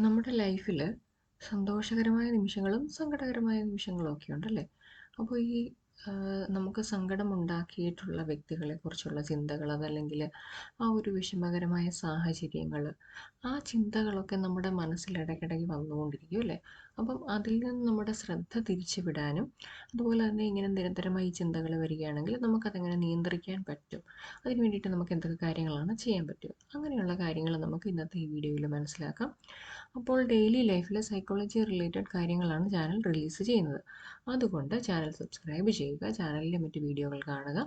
നമ്മുടെ ലൈഫിൽ സന്തോഷകരമായ നിമിഷങ്ങളും സങ്കടകരമായ നിമിഷങ്ങളും ഒക്കെ ഉണ്ടല്ലേ? അപ്പോൾ ഈ നമുക്ക് സങ്കടമുണ്ടാക്കിയിട്ടുള്ള വ്യക്തികളെക്കുറിച്ചുള്ള ചിന്തകൾ അതല്ലെങ്കിൽ ആ ഒരു വിഷമകരമായ സാഹചര്യങ്ങൾ ആ ചിന്തകളൊക്കെ നമ്മുടെ മനസ്സിൽ ഇടയ്ക്കിടയ്ക്ക് വന്നുകൊണ്ടിരിക്കും അല്ലേ? അപ്പം അതിൽ നിന്ന് നമ്മുടെ ശ്രദ്ധ തിരിച്ചുവിടാനും അതുപോലെ തന്നെ ഇങ്ങനെ നിരന്തരമായി ചിന്തകൾ വരികയാണെങ്കിൽ നമുക്കതെങ്ങനെ നിയന്ത്രിക്കാൻ പറ്റും? അതിന് വേണ്ടിയിട്ട് നമുക്ക് എന്തൊക്കെ കാര്യങ്ങളാണ് ചെയ്യാൻ പറ്റുക? അങ്ങനെയുള്ള കാര്യങ്ങൾ നമുക്ക് ഇന്നത്തെ ഈ വീഡിയോയിൽ മനസ്സിലാക്കാം. അപ്പോൾ ഡെയിലി ലൈഫിൽ സൈക്കോളജി റിലേറ്റഡ് കാര്യങ്ങളാണ് ചാനൽ റിലീസ് ചെയ്യുന്നത്. അതുകൊണ്ട് ചാനൽ സബ്സ്ക്രൈബ് ചെയ്യുക ചാനലിലെ മറ്റ് വീഡിയോകൾ കാണുക.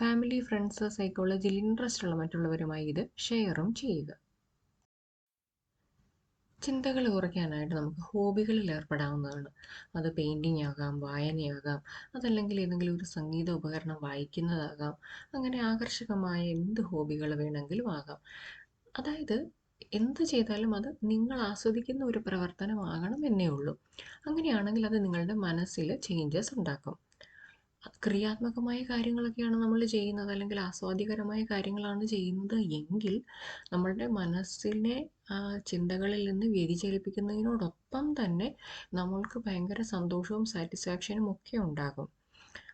ഫാമിലി ഫ്രണ്ട്സ് സൈക്കോളജിയിൽ ഇൻട്രസ്റ്റ് ഉള്ള മറ്റുള്ളവരുമായി ഇത് ഷെയറും ചെയ്യുക. ചിന്തകൾ കുറയ്ക്കാനായിട്ട് നമുക്ക് ഹോബികളിൽ ഏർപ്പെടാവുന്നതാണ്. അത് പെയിന്റിങ് ആകാം വായനയാകാം അതല്ലെങ്കിൽ ഏതെങ്കിലും ഒരു സംഗീത ഉപകരണം വായിക്കുന്നതാകാം അങ്ങനെ ആകർഷകമായ എന്ത് ഹോബികൾ വേണമെങ്കിലും ആകാം. അതായത് എന്ത് ചെയ്താലും അത് നിങ്ങൾ ആസ്വദിക്കുന്ന ഒരു പ്രവർത്തനമാകണം എന്നേ ഉള്ളൂ. അങ്ങനെയാണെങ്കിൽ അത് നിങ്ങളുടെ മനസ്സിൽ ചേഞ്ചസ് ഉണ്ടാക്കും. ക്രിയാത്മകമായ കാര്യങ്ങളൊക്കെയാണ് നമ്മൾ ചെയ്യുന്നത് അല്ലെങ്കിൽ ആസ്വാദ്യകരമായ കാര്യങ്ങളാണ് ചെയ്യുന്നത് എങ്കിൽ നമ്മളുടെ മനസ്സിനെ ചിന്തകളിൽ നിന്ന് വ്യതിചലിപ്പിക്കുന്നതിനോടൊപ്പം തന്നെ നമ്മൾക്ക് ഭയങ്കര സന്തോഷവും സാറ്റിസ്ഫാക്ഷനും ഒക്കെ ഉണ്ടാകും.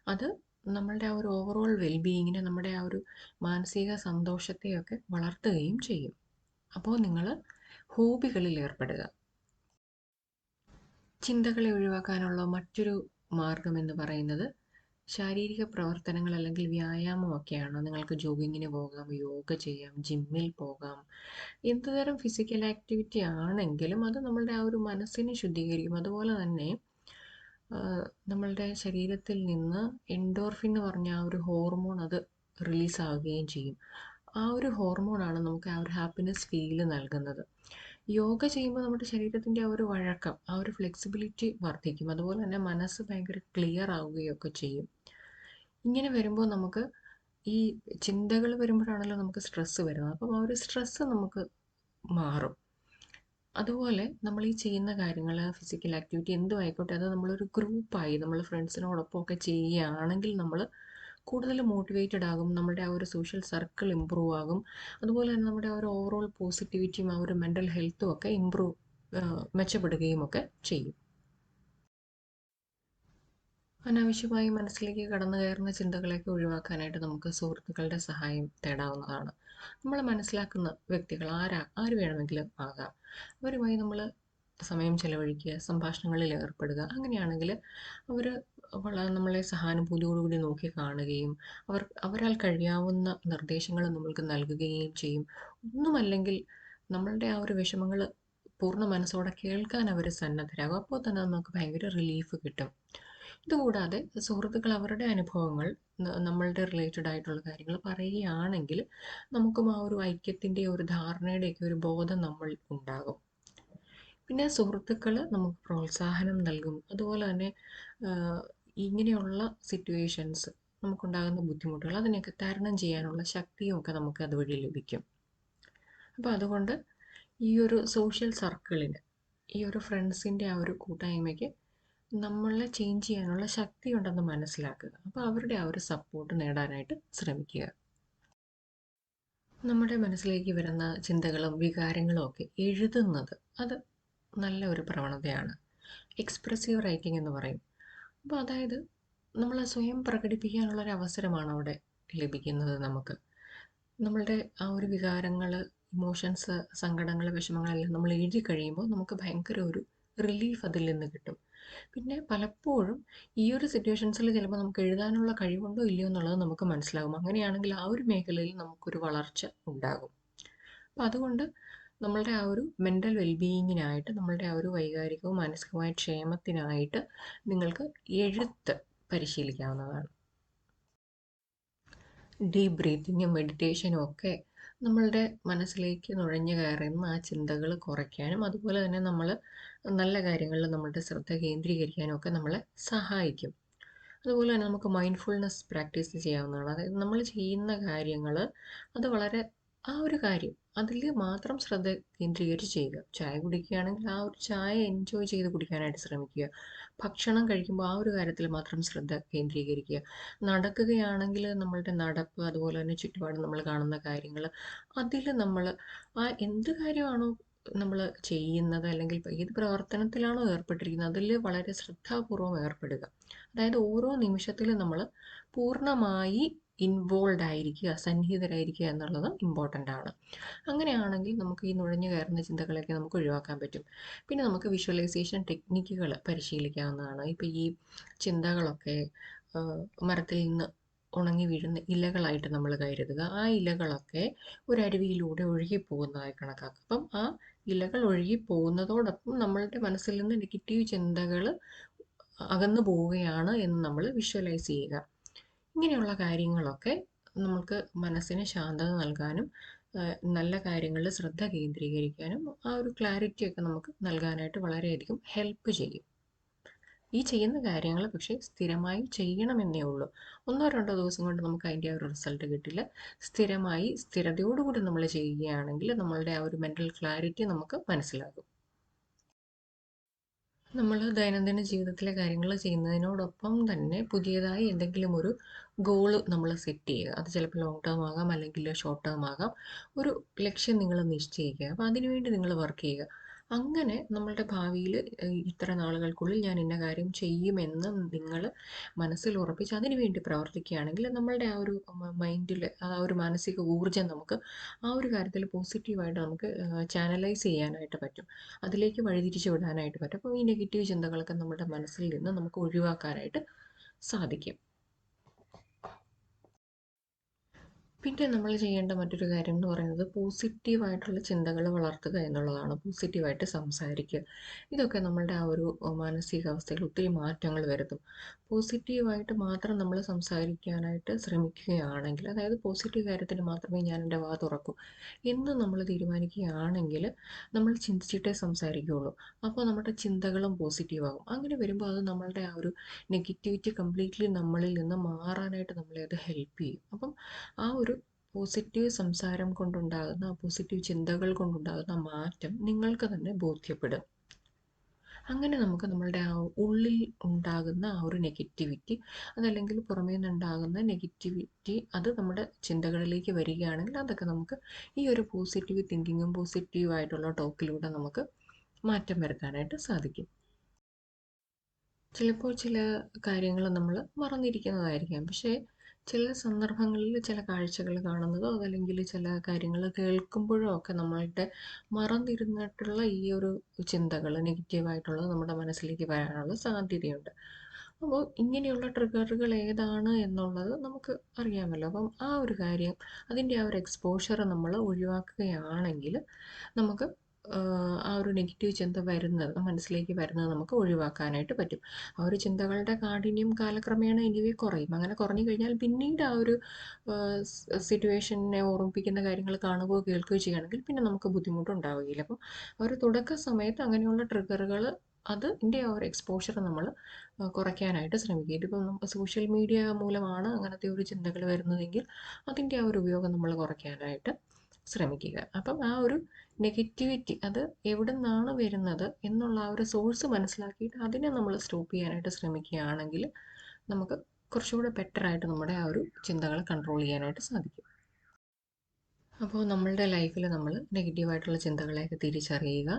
അത് നമ്മളുടെ ആ ഒരു ഓവറോൾ വെൽബീയിങ്ങിനെ നമ്മുടെ ആ ഒരു മാനസിക സന്തോഷത്തെയൊക്കെ വളർത്തുകയും ചെയ്യും. അപ്പോൾ നിങ്ങൾ ഹോബികളിൽ ഏർപ്പെടുക. ചിന്തകളെ ഒഴിവാക്കാനുള്ള മറ്റൊരു മാർഗം എന്ന് പറയുന്നത് ശാരീരിക പ്രവർത്തനങ്ങൾ അല്ലെങ്കിൽ വ്യായാമം ഒക്കെയാണോ? നിങ്ങൾക്ക് ജോഗിങ്ങിന് പോകാം യോഗ ചെയ്യാം ജിമ്മിൽ പോകാം. എന്തുതരം ഫിസിക്കൽ ആക്ടിവിറ്റി ആണെങ്കിലും അത് നമ്മളുടെ ആ ഒരു മനസ്സിനെ ശുദ്ധീകരിക്കും. അതുപോലെ തന്നെ നമ്മളുടെ ശരീരത്തിൽ നിന്ന് എൻഡോർഫിൻ എന്ന് പറഞ്ഞ ആ ഒരു ഹോർമോൺ അത് റിലീസ് ആവുകയും ചെയ്യും. ആ ഒരു ഹോർമോണാണ് നമുക്ക് ആ ഒരു ഹാപ്പിനെസ് ഫീൽ നൽകുന്നത്. യോഗ ചെയ്യുമ്പോൾ നമ്മുടെ ശരീരത്തിന്റെ ആ ഒരു വഴക്കം ആ ഒരു ഫ്ലെക്സിബിലിറ്റി വർദ്ധിക്കും. അതുപോലെ തന്നെ മനസ്സ് ഭയങ്കര ക്ലിയർ ആവുകയൊക്കെ ചെയ്യും. ഇങ്ങനെ വരുമ്പോൾ നമുക്ക് ഈ ചിന്തകൾ വരുമ്പോഴാണല്ലോ നമുക്ക് സ്ട്രെസ്സ് വരുന്നത്. അപ്പം ആ ഒരു സ്ട്രെസ്സ് നമുക്ക് മാറും. അതുപോലെ നമ്മൾ ഈ ചെയ്യുന്ന കാര്യങ്ങൾ ഫിസിക്കൽ ആക്ടിവിറ്റി എന്തും ആയിക്കോട്ടെ അത് നമ്മളൊരു ഗ്രൂപ്പായി നമ്മൾ ഫ്രണ്ട്സിനോടൊപ്പം ഒക്കെ ചെയ്യുകയാണെങ്കിൽ നമ്മൾ കൂടുതൽ മോട്ടിവേറ്റഡ് ആകും നമ്മുടെ ആ ഒരു സോഷ്യൽ സർക്കിൾ ഇമ്പ്രൂവ് ആകും. അതുപോലെ തന്നെ നമ്മുടെ ആ ഒരു ഓവറോൾ പോസിറ്റിവിറ്റിയും ആ ഒരു മെന്റൽ ഹെൽത്തും ഒക്കെ ഇമ്പ്രൂവ് മെച്ചപ്പെടുകയും ഒക്കെ ചെയ്യും. അനാവശ്യമായി മനസ്സിലേക്ക് കടന്നു കയറുന്ന ചിന്തകളെയൊക്കെ ഒഴിവാക്കാനായിട്ട് നമുക്ക് സുഹൃത്തുക്കളുടെ സഹായം തേടാവുന്നതാണ്. നമ്മൾ മനസ്സിലാക്കുന്ന വ്യക്തികൾ ആരാ ആര് വേണമെങ്കിലും ആകാം. അവരുമായി നമ്മൾ സമയം ചെലവഴിക്കുക സംഭാഷണങ്ങളിൽ ഏർപ്പെടുക അങ്ങനെയാണെങ്കിൽ അവർ വളരെ നമ്മളെ സഹാനുഭൂതിയോടുകൂടി നോക്കി കാണുകയും അവർ അവരാൽ കഴിയാവുന്ന നിർദ്ദേശങ്ങൾ നമ്മൾക്ക് നൽകുകയും ചെയ്യും. ഒന്നുമല്ലെങ്കിൽ നമ്മളുടെ ആ ഒരു വിഷമങ്ങൾ പൂർണ മനസ്സോടെ കേൾക്കാൻ അവർ സന്നദ്ധരാകും. അപ്പോൾ തന്നെ നമുക്ക് ഭയങ്കര റിലീഫ് കിട്ടും. ഇതുകൂടാതെ സുഹൃത്തുക്കൾ അവരുടെ അനുഭവങ്ങൾ നമ്മളുടെ റിലേറ്റഡ് ആയിട്ടുള്ള കാര്യങ്ങൾ പറയുകയാണെങ്കിൽ നമുക്കും ആ ഒരു ഐക്യത്തിന്റെ ഒരു ധാരണയുടെയൊക്കെ ഒരു ബോധം നമ്മൾ ഉണ്ടാകും. പിന്നെ സുഹൃത്തുക്കൾ നമുക്ക് പ്രോത്സാഹനം നൽകും. അതുപോലെ തന്നെ ഇങ്ങനെയുള്ള സിറ്റുവേഷൻസ് നമുക്കുണ്ടാകുന്ന ബുദ്ധിമുട്ടുകൾ അതിനെയൊക്കെ തരണം ചെയ്യാനുള്ള ശക്തിയുമൊക്കെ നമുക്ക് അതുവഴി ലഭിക്കും. അപ്പോൾ അതുകൊണ്ട് ഈ ഒരു സോഷ്യൽ സർക്കിളിന് ഈ ഒരു ഫ്രണ്ട്സിന്റെ ആ ഒരു കൂട്ടായ്മയ്ക്ക് നമ്മളെ ചേഞ്ച് ചെയ്യാനുള്ള ശക്തി ഉണ്ടെന്ന് മനസ്സിലാക്കുക. അപ്പോൾ അവരുടെ ആ ഒരു സപ്പോർട്ട് നേടാനായിട്ട് ശ്രമിക്കുക. നമ്മുടെ മനസ്സിലേക്ക് വരുന്ന ചിന്തകളും വികാരങ്ങളും ഒക്കെ എഴുതുന്നത് അത് നല്ല ഒരു പ്രവണതയാണ്. എക്സ്പ്രസീവ് റൈറ്റിംഗ് എന്ന് പറയും. അപ്പോൾ അതായത് നമ്മൾ സ്വയം പ്രകടിപ്പിക്കാനുള്ള ഒരു അവസരമാണ് അവിടെ ലഭിക്കുന്നത് നമുക്ക്. നമ്മളുടെ ആ ഒരു വികാരങ്ങൾ ഇമോഷൻസ് സങ്കടങ്ങൾ വിഷമങ്ങളെല്ലാം നമ്മൾ എഴുതി കഴിയുമ്പോൾ നമുക്ക് ഭയങ്കര ഒരു റിലീഫ് അതിൽ നിന്ന് കിട്ടും. പിന്നെ പലപ്പോഴും ഈ ഒരു സിറ്റുവേഷൻസിൽ ചിലപ്പോൾ നമുക്ക് എഴുതാനുള്ള കഴിവുണ്ടോ ഇല്ലയോ എന്നുള്ളത് നമുക്ക് മനസ്സിലാകും. അങ്ങനെയാണെങ്കിൽ ആ ഒരു മേഖലയിൽ നമുക്കൊരു വളർച്ച ഉണ്ടാകും. അപ്പം അതുകൊണ്ട് നമ്മളുടെ ആ ഒരു മെന്റൽ വെൽബീയിങ്ങിനായിട്ട് നമ്മളുടെ ആ ഒരു വൈകാരികവും മാനസികവുമായ ക്ഷേമത്തിനായിട്ട് നിങ്ങൾക്ക് എഴുത്ത് പരിശീലിക്കാവുന്നതാണ്. ഡീപ് ബ്രീത്തിങ്ങും മെഡിറ്റേഷനും ഒക്കെ നമ്മളുടെ മനസ്സിലേക്ക് നുഴഞ്ഞു കയറുന്ന ആ ചിന്തകൾ കുറയ്ക്കാനും അതുപോലെ തന്നെ നമ്മൾ നല്ല കാര്യങ്ങളിൽ നമ്മളുടെ ശ്രദ്ധ കേന്ദ്രീകരിക്കാനും ഒക്കെ നമ്മളെ സഹായിക്കും. അതുപോലെ തന്നെ നമുക്ക് മൈൻഡ്ഫുൾനെസ് പ്രാക്ടീസ് ചെയ്യാവുന്നതാണ്. അതായത് നമ്മൾ ചെയ്യുന്ന കാര്യങ്ങൾ അത് വളരെ ആ ഒരു കാര്യം അതിൽ മാത്രം ശ്രദ്ധ കേന്ദ്രീകരിച്ച് ചെയ്യുക. ചായ കുടിക്കുകയാണെങ്കിൽ ആ ഒരു ചായ എൻജോയ് ചെയ്ത് കുടിക്കാനായിട്ട് ശ്രമിക്കുക. ഭക്ഷണം കഴിക്കുമ്പോൾ ആ ഒരു കാര്യത്തിൽ മാത്രം ശ്രദ്ധ കേന്ദ്രീകരിക്കുക. നടക്കുകയാണെങ്കിൽ നമ്മളുടെ നടപ്പ് അതുപോലെ തന്നെ ചുറ്റുപാട് നമ്മൾ കാണുന്ന കാര്യങ്ങൾ അതിൽ നമ്മൾ ആ എന്ത് കാര്യമാണോ നമ്മൾ ചെയ്യുന്നത് അല്ലെങ്കിൽ ഏത് പ്രവർത്തനത്തിലാണോ ഏർപ്പെട്ടിരിക്കുന്നത് അതിൽ വളരെ ശ്രദ്ധാപൂർവം ഏർപ്പെടുക. അതായത് ഓരോ നിമിഷത്തിലും നമ്മൾ പൂർണമായി ഇൻവോൾവ് ആയിരിക്കുക സന്നിഹിതരായിരിക്കുക എന്നുള്ളത് ഇമ്പോർട്ടന്റ് ആണ്. അങ്ങനെയാണെങ്കിൽ നമുക്ക് ഈ നുഴഞ്ഞു കയറുന്ന ചിന്തകളൊക്കെ നമുക്ക് ഒഴിവാക്കാൻ പറ്റും. പിന്നെ നമുക്ക് വിഷ്വലൈസേഷൻ ടെക്നിക്കുകൾ പരിശീലിക്കാവുന്നതാണ്. ഇപ്പോൾ ഈ ചിന്തകളൊക്കെ മരത്തിൽ നിന്ന് ഉണങ്ങി വീഴുന്ന ഇലകളായിട്ട് നമ്മൾ കരുതുക. ആ ഇലകളൊക്കെ ഒരു അരുവിയിലൂടെ ഒഴുകി പോകുന്നതായി കണക്കാക്കുക അപ്പം ആ ഇലകൾ ഒഴുകി പോകുന്നതോടൊപ്പം നമ്മളുടെ മനസ്സിൽ നിന്ന് നെഗറ്റീവ് ചിന്തകൾ അകന്നു പോവുകയാണ് എന്ന് നമ്മൾ വിഷ്വലൈസ് ചെയ്യുക. ഇങ്ങനെയുള്ള കാര്യങ്ങളൊക്കെ നമുക്ക് മനസ്സിന് ശാന്തത നൽകാനും നല്ല കാര്യങ്ങളിൽ ശ്രദ്ധ കേന്ദ്രീകരിക്കാനും ആ ഒരു ക്ലാരിറ്റിയൊക്കെ നമുക്ക് നൽകാനായിട്ട് വളരെയധികം ഹെൽപ്പ് ചെയ്യും. ഈ ചെയ്യുന്ന കാര്യങ്ങൾ പക്ഷേ സ്ഥിരമായി ചെയ്യണമെന്നേ ഉള്ളൂ. ഒന്നോ രണ്ടോ ദിവസം കൊണ്ട് നമുക്ക് അതിന്റെ ഒരു റിസൾട്ട് കിട്ടില്ല. സ്ഥിരമായി സ്ഥിരതയോടുകൂടി നമ്മൾ ചെയ്യുകയാണെങ്കിൽ നമ്മളുടെ ആ ഒരു മെന്റൽ ക്ലാരിറ്റി നമുക്ക് മനസ്സിലാകും. നമ്മൾ ദൈനംദിന ജീവിതത്തിലെ കാര്യങ്ങൾ ചെയ്യുന്നതിനോടൊപ്പം തന്നെ പുതിയതായി എന്തെങ്കിലും ഒരു ഗോൾ നമ്മൾ സെറ്റ് ചെയ്യുക. അത് ചിലപ്പോൾ ലോങ് ടേം ആകാം അല്ലെങ്കിൽ ഷോർട്ട് ടേം ആകാം. ഒരു ലക്ഷ്യം നിങ്ങൾ നിശ്ചയിക്കുക. അപ്പോൾ അതിനുവേണ്ടി നിങ്ങൾ വർക്ക് ചെയ്യുക. അങ്ങനെ നമ്മളുടെ ഭാവിയിൽ ഇത്ര നാളുകൾക്കുള്ളിൽ ഞാൻ ഇന്ന കാര്യം ചെയ്യുമെന്ന് നിങ്ങൾ മനസ്സിൽ ഉറപ്പിച്ച് അതിനു വേണ്ടി പ്രവർത്തിക്കുകയാണെങ്കിൽ നമ്മളുടെ ആ ഒരു മൈൻഡിൽ ആ ഒരു മാനസിക ഊർജം നമുക്ക് ആ ഒരു കാര്യത്തിൽ പോസിറ്റീവായിട്ട് നമുക്ക് ചാനലൈസ് ചെയ്യാനായിട്ട് പറ്റും. അതിലേക്ക് വഴിതിരിച്ചു വിടാനായിട്ട് പറ്റും. അപ്പോൾ ഈ നെഗറ്റീവ് ചിന്തകളൊക്കെ നമ്മുടെ മനസ്സിൽ നിന്ന് നമുക്ക് ഒഴിവാക്കാനായിട്ട് സാധിക്കും. പിന്നെ നമ്മൾ ചെയ്യേണ്ട മറ്റൊരു കാര്യം എന്ന് പറയുന്നത് പോസിറ്റീവായിട്ടുള്ള ചിന്തകൾ വളർത്തുക എന്നുള്ളതാണ്. പോസിറ്റീവായിട്ട് സംസാരിക്കുക. ഇതൊക്കെ നമ്മളുടെ ആ ഒരു മാനസികാവസ്ഥയിൽ ഒത്തിരി മാറ്റങ്ങൾ വരുത്തും. പോസിറ്റീവായിട്ട് മാത്രം നമ്മൾ സംസാരിക്കാനായിട്ട് ശ്രമിക്കുകയാണെങ്കിൽ അതായത് പോസിറ്റീവ് കാര്യത്തിന് മാത്രമേ ഞാൻ എന്റെ വാ തുറക്കൂ എന്ന് നമ്മൾ തീരുമാനിക്കുകയാണെങ്കിൽ നമ്മൾ ചിന്തിച്ചിട്ടേ സംസാരിക്കുകയുള്ളൂ. അപ്പോൾ നമ്മുടെ ചിന്തകളും പോസിറ്റീവാകും. അങ്ങനെ വരുമ്പോൾ അത് നമ്മളുടെ ആ ഒരു നെഗറ്റിവിറ്റി കംപ്ലീറ്റ്ലി നമ്മളിൽ നിന്ന് മാറാനായിട്ട് നമ്മളെ അത് ഹെൽപ്പ് ചെയ്യും. അപ്പം ആ ഒരു പോസിറ്റീവ് സംസാരം കൊണ്ടുണ്ടാകുന്ന പോസിറ്റീവ് ചിന്തകൾ കൊണ്ടുണ്ടാകുന്ന മാറ്റം നിങ്ങൾക്ക് തന്നെ ബോധ്യപ്പെടും. അങ്ങനെ നമുക്ക് നമ്മളുടെ ആ ഉള്ളിൽ ഉണ്ടാകുന്ന ആ ഒരു നെഗറ്റിവിറ്റി അതല്ലെങ്കിൽ പുറമേ നിന്നുണ്ടാകുന്ന നെഗറ്റിവിറ്റി അത് നമ്മുടെ ചിന്തകളിലേക്ക് വരികയാണെങ്കിൽ അതൊക്കെ നമുക്ക് ഈ ഒരു പോസിറ്റീവ് തിങ്കിങ്ങും പോസിറ്റീവായിട്ടുള്ള ടോക്കിലൂടെ നമുക്ക് മാറ്റം വരുത്താനായിട്ട് സാധിക്കും. ചിലപ്പോൾ ചില കാര്യങ്ങൾ നമ്മൾ മറന്നിരിക്കുന്നതായിരിക്കാം. പക്ഷേ ചില സന്ദർഭങ്ങളിൽ ചില കാഴ്ചകൾ കാണുന്നതോ അതല്ലെങ്കിൽ ചില കാര്യങ്ങൾ കേൾക്കുമ്പോഴോ ഒക്കെ നമ്മളുടെ മറന്നിരുന്നിട്ടുള്ള ഈ ഒരു ചിന്തകൾ നെഗറ്റീവായിട്ടുള്ളത് നമ്മുടെ മനസ്സിലേക്ക് വരാനുള്ള സാധ്യതയുണ്ട്. അപ്പോൾ ഇങ്ങനെയുള്ള ട്രിഗറുകൾ ഏതാണ് എന്നുള്ളത് നമുക്ക് അറിയാമല്ലോ. അപ്പം ആ ഒരു കാര്യം അതിന്റെ ആ ഒരു എക്സ്പോഷർ നമ്മൾ ഒഴിവാക്കുകയാണെങ്കിൽ നമുക്ക് ആ ഒരു നെഗറ്റീവ് ചിന്ത വരുന്നത് മനസ്സിലേക്ക് വരുന്നത് നമുക്ക് ഒഴിവാക്കാനായിട്ട് പറ്റും. ആ ഒരു ചിന്തകളുടെ കാഠിന്യം കാലക്രമേണ എനിവേ കുറയും. അങ്ങനെ കുറഞ്ഞു കഴിഞ്ഞാൽ പിന്നീട് ആ ഒരു സിറ്റുവേഷനെ ഓർമ്മിപ്പിക്കുന്ന കാര്യങ്ങൾ കാണുകയോ കേൾക്കുകയോ ചെയ്യുകയാണെങ്കിൽ പിന്നെ നമുക്ക് ബുദ്ധിമുട്ടുണ്ടാവുകയില്ല. അപ്പം ആ ഒരു തുടക്ക സമയത്ത് അങ്ങനെയുള്ള ട്രിഗറുകൾ അതിന്റെ ആ ഒരു എക്സ്പോഷർ നമ്മൾ കുറയ്ക്കാനായിട്ട് ശ്രമിക്കുക ഇതിപ്പം സോഷ്യൽ മീഡിയ മൂലമാണ് അങ്ങനത്തെ ഒരു ചിന്തകൾ വരുന്നതെങ്കിൽ അതിന്റെ ആ ഒരു ഉപയോഗം നമ്മൾ കുറയ്ക്കാനായിട്ട് ശ്രമിക്കുക. അപ്പം ആ ഒരു നെഗറ്റിവിറ്റി അത് എവിടെ നിന്നാണ് വരുന്നത് എന്നുള്ള ആ ഒരു സോഴ്സ് മനസ്സിലാക്കിയിട്ട് അതിനെ നമ്മൾ സ്റ്റോപ്പ് ചെയ്യാനായിട്ട് ശ്രമിക്കുകയാണെങ്കിൽ നമുക്ക് കുറച്ചുകൂടെ ബെറ്ററായിട്ട് നമ്മുടെ ആ ഒരു ചിന്തകൾ കൺട്രോൾ ചെയ്യാനായിട്ട് സാധിക്കും. അപ്പോൾ നമ്മളുടെ ലൈഫിൽ നമ്മൾ നെഗറ്റീവായിട്ടുള്ള ചിന്തകളെയൊക്കെ തിരിച്ചറിയുക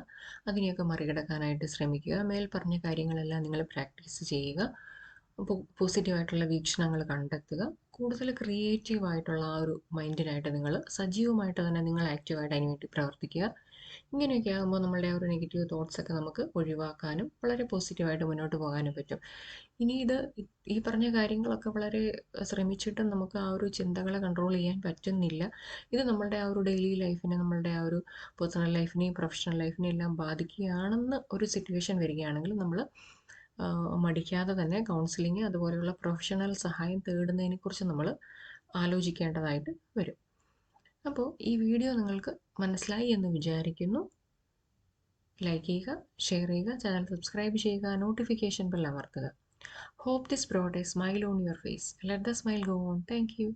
അതിനെയൊക്കെ മറികടക്കാനായിട്ട് ശ്രമിക്കുക മേൽ പറഞ്ഞ കാര്യങ്ങളെല്ലാം നിങ്ങൾ പ്രാക്ടീസ് ചെയ്യുക പോസിറ്റീവായിട്ടുള്ള വീക്ഷണങ്ങൾ കണ്ടെത്തുക. കൂടുതൽ ക്രിയേറ്റീവായിട്ടുള്ള ആ ഒരു മൈൻഡിനായിട്ട് നിങ്ങൾ സജീവമായിട്ട് തന്നെ നിങ്ങൾ ആക്റ്റീവായിട്ട് അതിന് വേണ്ടി പ്രവർത്തിക്കുക. ഇങ്ങനെയൊക്കെ ആകുമ്പോൾ നമ്മളുടെ ഒരു നെഗറ്റീവ് തോട്ട്സൊക്കെ നമുക്ക് ഒഴിവാക്കാനും വളരെ പോസിറ്റീവായിട്ട് മുന്നോട്ട് പോകാനും പറ്റും. ഇനി ഇത് ഈ പറഞ്ഞ കാര്യങ്ങളൊക്കെ വളരെ ശ്രമിച്ചിട്ടും നമുക്ക് ആ ഒരു ചിന്തകളെ കൺട്രോൾ ചെയ്യാൻ പറ്റുന്നില്ല. ഇത് നമ്മളുടെ ആ ഒരു ഡെയിലി ലൈഫിനെ നമ്മളുടെ ആ ഒരു പേഴ്സണൽ ലൈഫിനെയും പ്രൊഫഷണൽ ലൈഫിനെയും എല്ലാം ബാധിക്കുകയാണെന്ന് ഒരു സിറ്റുവേഷൻ വരികയാണെങ്കിൽ നമ്മൾ മടിക്കാതെ തന്നെ കൗൺസിലിംഗ് അതുപോലെയുള്ള പ്രൊഫഷണൽ സഹായം തേടുന്നതിനെക്കുറിച്ച് നമ്മൾ ആലോചിക്കേണ്ടതായിട്ട് വരും. അപ്പോൾ ഈ വീഡിയോ നിങ്ങൾക്ക് മനസ്സിലായി എന്ന് വിചാരിക്കുന്നു. ലൈക്ക് ചെയ്യുക ഷെയർ ചെയ്യുക ചാനൽ സബ്സ്ക്രൈബ് ചെയ്യുക നോട്ടിഫിക്കേഷൻ ബെൽ അമർത്തുക. Hope this brought a smile on your face let the smile go on thank you